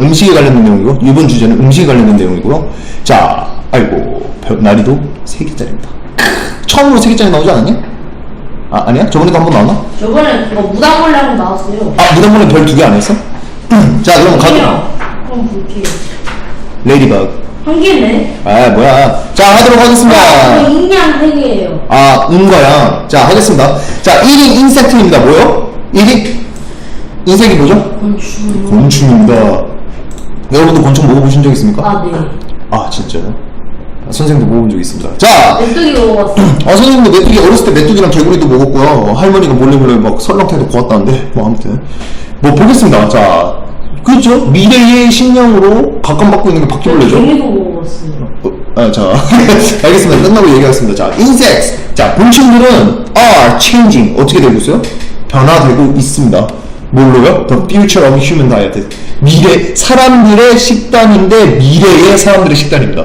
음식에 관련된 내용이고 이번 주제는 음식에 관련된 내용이고요. 자, 아이고 별- 난이도 3개짜리입니다. 처음으로 3개짜리 나오지 않았냐? 아, 아니야? 저번에도 한 번 나왔나? 저번에 그거 무당벌레 한번 나왔어요. 아, 무덤번에 별두 개 안 했어? 자, 그럼 가. 아니요. 그럼 볼게요. 레이디버그. 한 개네. 아, 뭐야. 자, 하도록 아, 하겠습니다. 인양 세 개예요. 아, 음과양. 자, 하겠습니다. 자, 1인 인섹트입니다. 뭐요? 1인? 인색이 뭐죠? 곤충. 곤충입니다. 여러분도 곤충 먹어보신 적 있습니까? 아, 네. 아, 진짜요? 아, 선생님도 먹어본 적 있습니다. 자, 메뚜기 먹어봤어. 아, 선생님도 메뚜기 어렸을 때 메뚜기랑 개구리도 먹었고요. 할머니가 몰래 몰래 막 설렁탕도 구웠다는데, 뭐 아무튼 뭐 보겠습니다. 자, 그렇죠? 미래의 식량으로 각광받고 있는 게 바퀴벌레죠. 개미도 먹어봤어요. 어, 아, 자, 알겠습니다. 끝나고 얘기하겠습니다. 자, insects. 자, 곤충들은 are changing. 어떻게 되고 있어요? 변화되고 있습니다. 뭘로요? The future of human diet. 미래, 사람들의 식단인데 미래의 사람들의 식단입니다.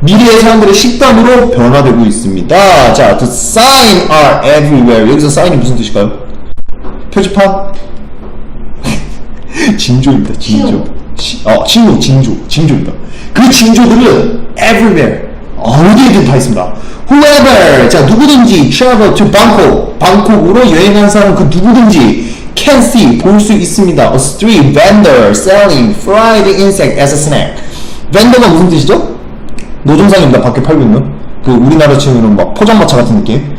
미래의 사람들의 식단으로 변화되고 있습니다. 자, the sign are everywhere. 여기서 sign이 무슨 뜻일까요? 표지판? 진조입니다. 진조. 시, 어, 신호, 진조, 진조입니다. 그 진조들은 everywhere 어디에든 다 있습니다. Whoever 자 누구든지 travel to Bangkok 방콕으로 여행한 사람 그 누구든지 can see 볼 수 있습니다. A street vendor selling fried insect as a snack. vendor가 무슨 뜻이죠? 노점상입니다. 밖에 팔고 있는 그 우리나라 치고는 막 포장마차 같은 느낌.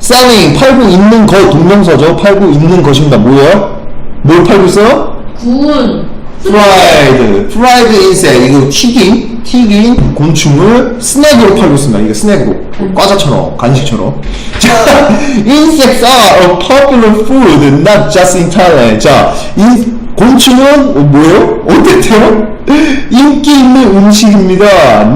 selling 팔고 있는 것 동명서죠. 팔고 있는 것입니다. 뭐예요? 뭘 팔고 있어요? 구운. 프라이드, 프라이드 인색 이거 튀긴, 튀긴 곤충을 스낵으로 팔고 있습니다. 이게 스낵으로 과자처럼 간식처럼. 자, insects are a popular food, not just in Thailand. 자, 인, 곤충은 어, 뭐예요? 어땠대요? 인기 있는 음식입니다.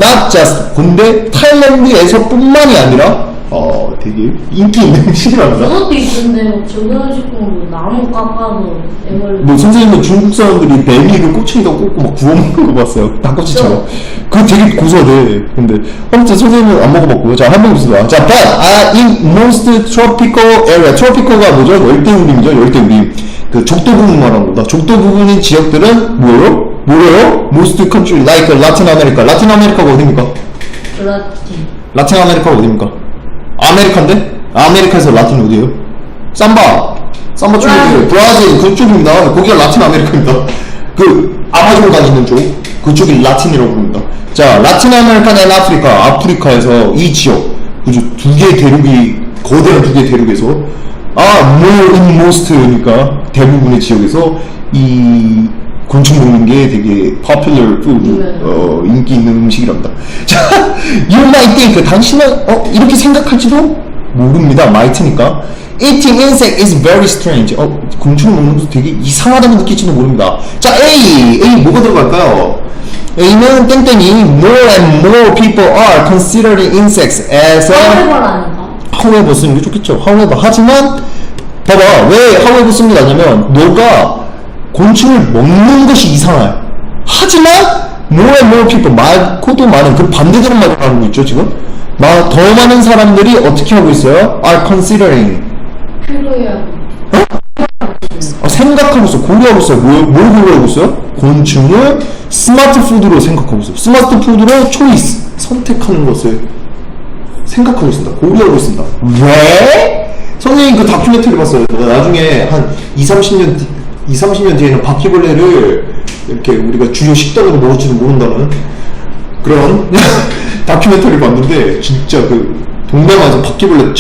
Not just. 근데 타일랜드에서 뿐만이 아니라 어 되게 인기 있는 음식이랍니다. 그것도 있던데요. 정연식으로 나무 깎아서 애벌레. 뭐 선생님은 중국 사람들이 뱀이를 꼬챙이다 꽂고 막 구워 먹는 거 봤어요. 닭꼬치처럼. 그거 되게 고소하대. 근데 아무튼 선생님은 안 먹어봤고요. 자, 한번 보겠습니다. 자, but uh, in most tropical area, tropical가 뭐죠? 열대우림이죠. 열대우림. 그 적도 부분 말하는 겁니다. 적도 부분인 지역들은 뭐예요? 뭐예요? Most country like Latin America. 라틴 아메리카가 어디입니까? 플라틴. 라틴 아메리카가 어디입니까? 아메리카인데? 아메리카에서 라틴 어디예요? 삼바. 삼바 쪽이 브라질. 브라질 그쪽입니다. 거기가 라틴 아메리카입니다. 그 아마존 있는 쪽 그쪽이 라틴이라고 부릅니다. 자, 라틴 아메리카 앤 아프리카 아프리카에서 이 지역 그죠 두 개의 대륙이 거대한 두 개의 대륙에서 아 more in most니까 대부분의 지역에서 이 곤충 먹는 게 되게 popular food 네. 어, 인기 있는 음식이랍니다. 자, you might think 당신은 어 이렇게 생각할지도 모릅니다. might니까. Eating insect is very strange. 어, 곤충 먹는 것도 되게 이상하다고 느낄지도 모릅니다. 자, A, A 뭐가 들어갈까요? A는 땡땡이 more and more people are considering insects as a however 쓰는 게 좋겠죠. however 하지만 봐봐 왜 however 쓰는 게 낫냐면 너가 곤충을 먹는 것이 이상해. 하지만 more and more people 많고도 많은 그 반대되는 말을 하고 있죠 지금. 마- 더 많은 사람들이 어떻게 하고 있어요? are considering 필요해야 어, 생각하고 있어 고려하고 있어 뭘, 뭘 고려하고 있어요? 곤충을 스마트 푸드로 생각하고 있어요. 스마트 푸드로 초이스 선택하는 것을 생각하고 있습니다. 고려하고 있습니다. 왜? 선생님 그 다큐멘터리 봤어요. 나중에 한 2, 30년, 뒤, 2, 30년 뒤에는 바퀴벌레를 이렇게 우리가 주요 식단으로 먹을지도 모른다는 그런 다큐멘터리 봤는데 진짜 그 동남아에서 바퀴벌레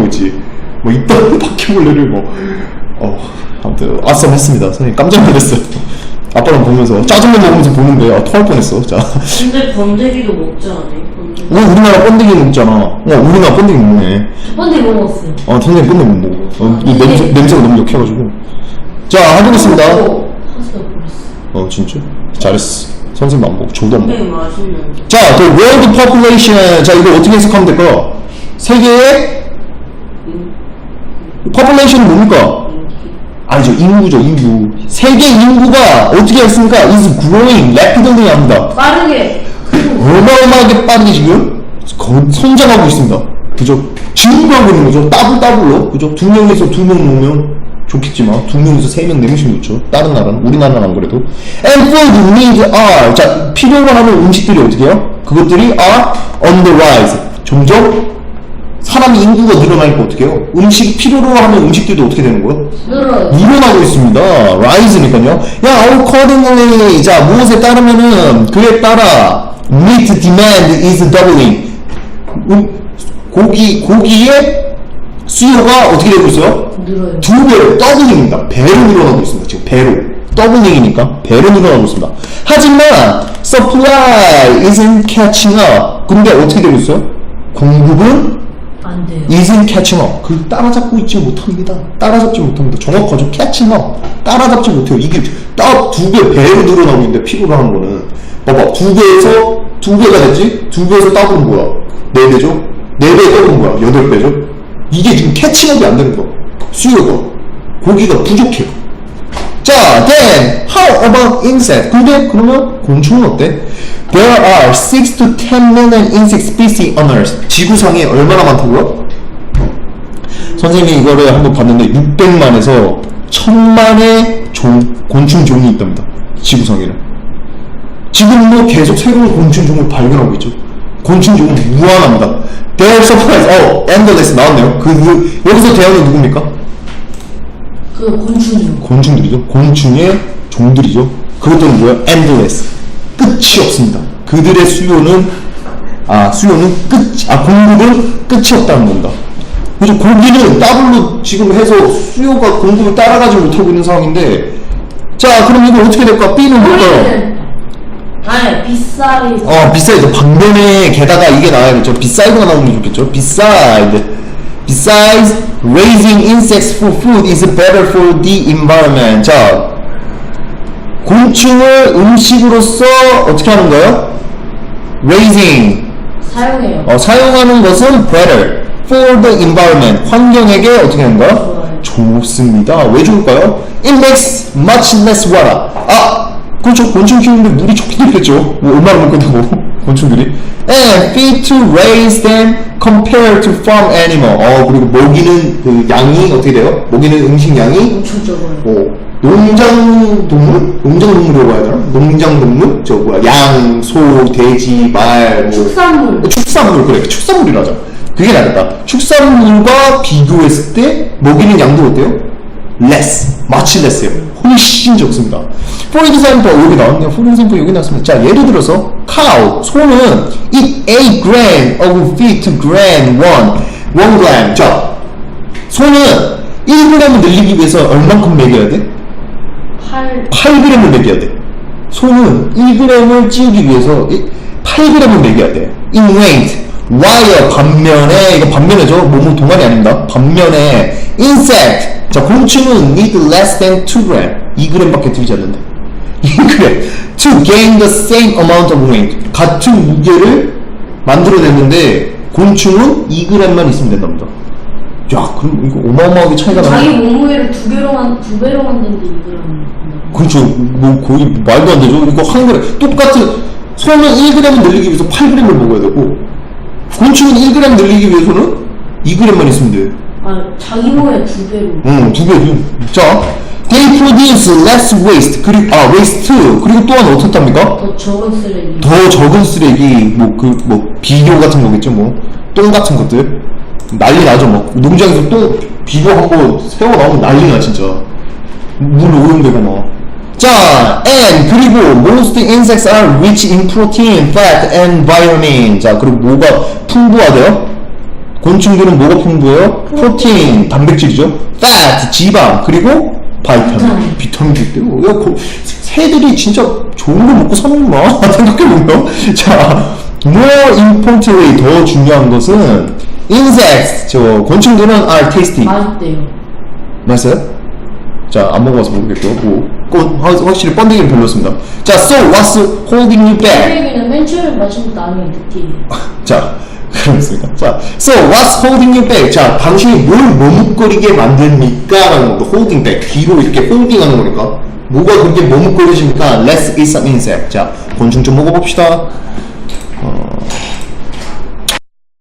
거 있지. 뭐 이따만한 바퀴벌레를 뭐 어, 아무튼 아싸했습니다. 선생님 깜짝 놀랐어요. 아빠랑 보면서 짜장면 먹으면서 보는데 아, 토할 뻔했어. 자. 근데 번데기도 먹지 않아요? 어, 우리나라 번데기 먹잖아. 어, 우리나라 번데기 먹네. 번데기 먹었어요. 어, 선생님 번데기 못 먹어. 어, 이 냄새, 냄새가 너무 역해가지고. 자, 해보겠습니다. 어, 사실 그랬어. 어, 진짜? 잘했어. 선생님 안 먹고, 저도 안 먹고. 굉장히 맛있는데. 자, the world population. 자, 이거 어떻게 해석하면 될까요? 세계의 population은 뭡니까? 아니죠, 인구죠, 인구. 세계 인구가 어떻게 했습니까? is growing rapidly 합니다. 빠르게. 어마어마하게 빠르게 지금 거- 성장하고 있습니다. 그죠? 증가하고 있는 거죠. 따블 따블로. 그죠? 두 명에서 두명 놓으면 좋겠지만 두 명에서 세 명, 네 명씩 놓죠. 다른 나라는 우리나라는 안 그래도. And food needs are 자 필요로 하는 음식들이 어떻게 해요? 그것들이 are on the rise. 점점 사람 인구가 늘어나니까 어떻게 해요? 음식 필요로 하는 음식들도 어떻게 되는 거예요? 늘어요. 일어나고 있습니다. rise니까요. 야, accordingly. 자, 무엇에 따르면은 그에 따라 meat demand is doubling. 음, 고기 고기의 수요가 어떻게 되고 있어요? 늘어요. 두 배로 더블링입니다. 배로 늘어나고 있습니다. 지금 배로. 더블링이니까 배로 늘어나고 있습니다. 하지만 supply isn't catching up. 근데 어떻게 되고 있어요? 공급은 안 돼요. isn't catching up. 그 따라잡고 있지 못합니다. 따라잡지 못합니다. 정확하죠. catching up. 따라잡지 못해요. 이게 딱 두 배 배로 늘어나고 있는데 필요로 하는 거는 봐봐 두 배에서 두 배가 됐지? 두 배에서 더블은 뭐야? 네 배죠? 네 배에 더블은 뭐야? 여덟 배죠? 캐칭업이 안 되는 거야. 수요가 고기가 부족해요. 자, then how about insect? 근데 그러면 곤충은 어때? There are 6 to 10 million insect species on Earth. 지구상에 얼마나 많다고요? 선생님이 이거를 한번 봤는데 600만에서 1000만의 종, 곤충 종이 있답니다. 지구상에는. 지금도 계속 새로운 곤충 종을 발견하고 있죠. 곤충 종은 무한합니다. Their surprise, 어, endless 나왔네요. 그, 그 여기서 대하는 누굽니까? 그 곤충이요. 곤충들이죠. 곤충의 종들이죠. 그것들은 뭐야? endless. 끝이 없습니다. 그들의 수요는 아 수요는 끝, 아 공급은 끝이 없다는 겁니다. 그죠? 고기는 더블로 지금 해서 수요가 공급을 따라가지 못하고 있는 상황인데 자 그럼 이거 어떻게 될까? B는 뭘까요? 아니 비싸이. 어 비사이드 방면에 게다가 이게 나와야겠죠. 비사이드가 나오는 게 좋겠죠. 비사이드 Besides, raising insects for food is better for the environment. 자, 곤충을 음식으로서 어떻게 하는 거예요? Raising, 사용해요. 어, 사용하는 것은 better for the environment. 환경에게 어떻게 하는 거야? 좋습니다. 왜 좋을까요? It makes much less water. 아, 그렇죠. 곤충 키우는데 물이 좋게 들겠죠. 뭐 얼마나 먹겠다고 곤충들이. And feed to raise them compared to farm animal. 어, 그리고 먹이는 그 양이 어떻게 돼요? 먹이는 음식 양이 엄청 적어요. 어, 농장 동물? 농장 동물이라고 해야 되나? 농장 동물? 저 뭐야? 양, 소, 돼지, 말, 뭐 축산물. 축산물 그래 축산물이라자 그게 낫겠다 축산물과 비교했을 때 먹이는 양도 어때요? Less much less예요 훨씬 적습니다 for example 여기 나왔네요 for example 여기 나왔습니다 자 예를 들어서 cow 소는 eat 8 gram of feed to gram 1 1 gram 자 소는 1g을 늘리기 위해서 얼만큼 먹여야 돼? 팔 8g을 먹여야 돼. 소는 1g을 찌우기 위해서 8g을 먹여야 돼. in weight. while 반면에 이거 반면에죠. 뭐뭐 동안이 아닙니다. 반면에 insect. 자 곤충은 need less than 2g. 2g밖에 들지 않는데. 2g. to gain the same amount of weight. 같은 무게를 만들어냈는데 곤충은 2g만 있으면 된답니다. 야, 그럼 이거 어마어마하게 차이가 나네. 자기 몸무게를 두 배로 만, 두 배로 만드는데 이거랑 그렇죠. 뭐 거의 말도 안 되죠. 이거 한 그램 똑같은 소는 1g을 늘리기 위해서 8g을 먹어야 되고 곤충은 1g 늘리기 위해서는 2g만 있으면 돼. 아 자기 몸의 두 배로 응, 두 배죠. 자, they produce less waste. 그리고 아 waste 그리고 또한 어떻답니까? 더 적은 쓰레기 더 적은 쓰레기 뭐 그 뭐 비료 같은 거겠죠 뭐 똥 같은 것들 난리 나죠 막 농장에서 똥 비료 한번 세워 나오면 난리 나 진짜 물 오염되고 막 자 and 그리고 most insects are rich in protein, fat and vitamin 자 그리고 뭐가 풍부하대요? 곤충들은 뭐가 풍부해요? 프로틴, 단백질이죠. fat, 지방 그리고 바이타민 비타민. 비타민도 있대요. 야, 그 새들이 진짜 좋은 거 먹고 사는구나. 생각해보면. 자 more importantly 더 중요한 것은 insects 저 곤충들은 are tasty. 맛있대요. 맛있어요? 자 안 먹어봐서 모르겠고요. 뭐 확- 확실히 번데기는 별로였습니다. 자 so what's holding you back? 쓰레기는 맨 처음에 마신 다음에 느끼 자, 그렇습니까? 자, so what's holding you back? 자, 당신이 뭘 머뭇거리게 만듭니까? 라는 겁니다. holding back. 뒤로 이렇게 홀딩 하는 거니까. 뭐가 그렇게 머뭇거리십니까? Let's eat some insect. 자, 곤충 좀 먹어봅시다.